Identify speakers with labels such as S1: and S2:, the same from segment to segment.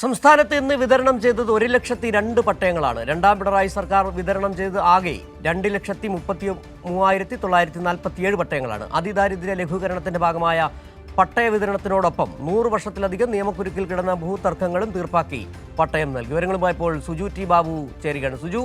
S1: സംസ്ഥാനത്ത് ഇന്ന് വിതരണം ചെയ്തത് ഒരു ലക്ഷത്തി രണ്ട് പട്ടയങ്ങളാണ്. രണ്ടാം പിണറായി സർക്കാർ വിതരണം ചെയ്ത് ആകെ രണ്ട് ലക്ഷത്തി മുപ്പത്തി മൂവായിരത്തി തൊള്ളായിരത്തി നാൽപ്പത്തി ഏഴ് പട്ടയങ്ങളാണ്. അതിദാരിദ്ര്യ ലഘൂകരണത്തിന്റെ ഭാഗമായ പട്ടയ വിതരണത്തിനോടൊപ്പം നൂറ് വർഷത്തിലധികം നിയമക്കുരുക്കിൽ കിടന്ന ഭൂതർക്കങ്ങളും തീർപ്പാക്കി പട്ടയം നൽകി. വിവരങ്ങളുമായി ഇപ്പോൾ സുജു ടി ബാബു ചേരുകയാണ്. സുജു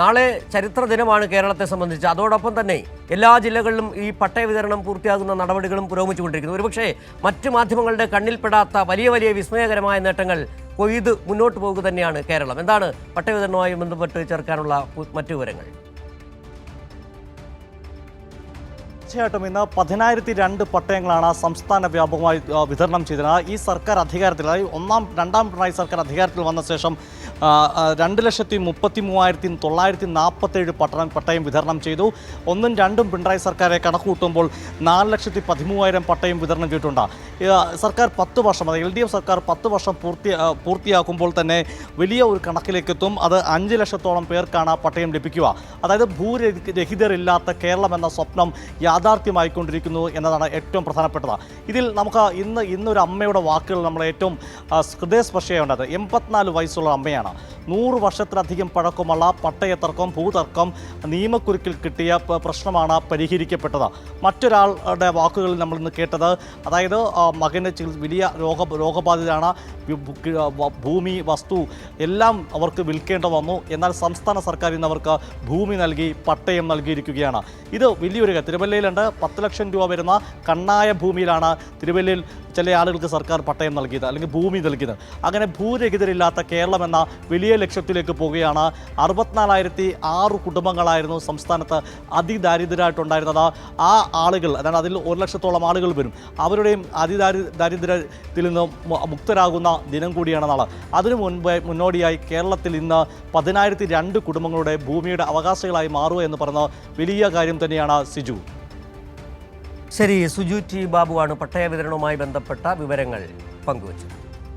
S1: നാളെ ചരിത്ര ദിനമാണ് കേരളത്തെ സംബന്ധിച്ച്. അതോടൊപ്പം തന്നെ എല്ലാ ജില്ലകളിലും ഈ പട്ടയ വിതരണം പൂർത്തിയാകുന്ന നടപടികളും പുരോഗമിച്ചുകൊണ്ടിരിക്കുന്നു. ഒരുപക്ഷേ മറ്റ് മാധ്യമങ്ങളുടെ കണ്ണിൽപ്പെടാത്ത വലിയ വലിയ വിസ്മയകരമായ നേട്ടങ്ങൾ കൊയ്ത് മുന്നോട്ട് പോകുക തന്നെയാണ് കേരളം. എന്താണ് പട്ടയ വിതരണവുമായി ബന്ധപ്പെട്ട് ചേർക്കാനുള്ള മറ്റു വിവരങ്ങൾ?
S2: തീർച്ചയായിട്ടും ഇന്ന് പതിനായിരത്തി രണ്ട് പട്ടയങ്ങളാണ് സംസ്ഥാന വ്യാപകമായി വിതരണം ചെയ്തിരുന്നത് ഈ സർക്കാർ അധികാരത്തിൽ അതായത് ഒന്നാം രണ്ടാം പിണറായി സർക്കാർ അധികാരത്തിൽ വന്ന ശേഷം രണ്ട് ലക്ഷത്തി മുപ്പത്തി മൂവായിരത്തി തൊള്ളായിരത്തി നാൽപ്പത്തേഴ് പട്ടണം പട്ടയം വിതരണം ചെയ്തു. ഒന്നും രണ്ടും പിണറായി സർക്കാരെ കണക്കുകൂട്ടുമ്പോൾ നാല് ലക്ഷത്തി പതിമൂവായിരം പട്ടയം വിതരണം ചെയ്തിട്ടുണ്ട്. സർക്കാർ പത്ത് വർഷം അതായത് എൽ ഡി എഫ് സർക്കാർ പത്ത് വർഷം പൂർത്തി പൂർത്തിയാക്കുമ്പോൾ തന്നെ വലിയ ഒരു കണക്കിലേക്കെത്തും. അത് അഞ്ച് ലക്ഷത്തോളം പേർക്കാണ് പട്ടയം ലഭിക്കുക. അതായത് ഭൂരഹിതരില്ലാത്ത കേരളം എന്ന സ്വപ്നം യാഥാർത്ഥ്യമായിക്കൊണ്ടിരിക്കുന്നു എന്നതാണ് ഏറ്റവും പ്രധാനപ്പെട്ടത്. ഇതിൽ നമുക്ക് ഇന്ന് ഇന്നൊരു അമ്മയുടെ വാക്കുകൾ നമ്മൾ ഏറ്റവും ഹൃദയസ്പർശിയുണ്ടത് എൺപത്തിനാല് വയസ്സുള്ള അമ്മയാണ്. നൂറ് വർഷത്തിലധികം പഴക്കമുള്ള പട്ടയത്തർക്കം ഭൂതർക്കം നിയമക്കുരുക്കിൽ കിട്ടിയ പ്രശ്നമാണ് പരിഹരിക്കപ്പെട്ടത്. മറ്റൊരാളുടെ വാക്കുകളിൽ നമ്മൾ ഇന്ന് കേട്ടത് അതായത് മകന്റെ വലിയ രോഗ രോഗബാധിതരാണ് ഭൂമി വസ്തു എല്ലാം അവർക്ക് വിൽക്കേണ്ട വന്നു. എന്നാൽ സംസ്ഥാന സർക്കാർ ഇന്ന് അവർക്ക് ഭൂമി നൽകി പട്ടയം നൽകിയിരിക്കുകയാണ്. ഇത് വലിയൊരു. തിരുവല്ലയിലുണ്ട്. പത്ത് ലക്ഷം രൂപ വരുന്ന കണ്ണായ ഭൂമിയിലാണ് തിരുവല്ലയിൽ ചില ആളുകൾക്ക് സർക്കാർ പട്ടയം നൽകിയത് അല്ലെങ്കിൽ ഭൂമി നൽകിയത്. അങ്ങനെ ഭൂരഹിതരില്ലാത്ത കേരളം എന്ന വലിയ ലക്ഷ്യത്തിലേക്ക് പോവുകയാണ്. അറുപത്തിനാലായിരത്തി ആറ് കുടുംബങ്ങളായിരുന്നു സംസ്ഥാനത്ത് അതിദാരിദ്ര്യരായിട്ടുണ്ടായിരുന്നത് ആ ആളുകൾ അതായത് അതിൽ ഒരു ലക്ഷത്തോളം ആളുകൾ വരും. അവരുടെയും അതിദാരി ദാരിദ്ര്യത്തിൽ നിന്ന് മുക്തരാകുന്ന ദിനം കൂടിയാണ് നാളെ. അതിനു മുൻപ് മുന്നോടിയായി കേരളത്തിൽ ഇന്ന് പതിനായിരത്തി രണ്ട് കുടുംബങ്ങളുടെ ഭൂമിയുടെ അവകാശികളായി മാറുക എന്ന് പറഞ്ഞ വലിയ കാര്യം തന്നെയാണ് സിജു.
S1: ശരി സുജു ടി ബാബുവാണ് പട്ടയ വിതരണവുമായി ബന്ധപ്പെട്ട വിവരങ്ങൾ പങ്കുവച്ചത്.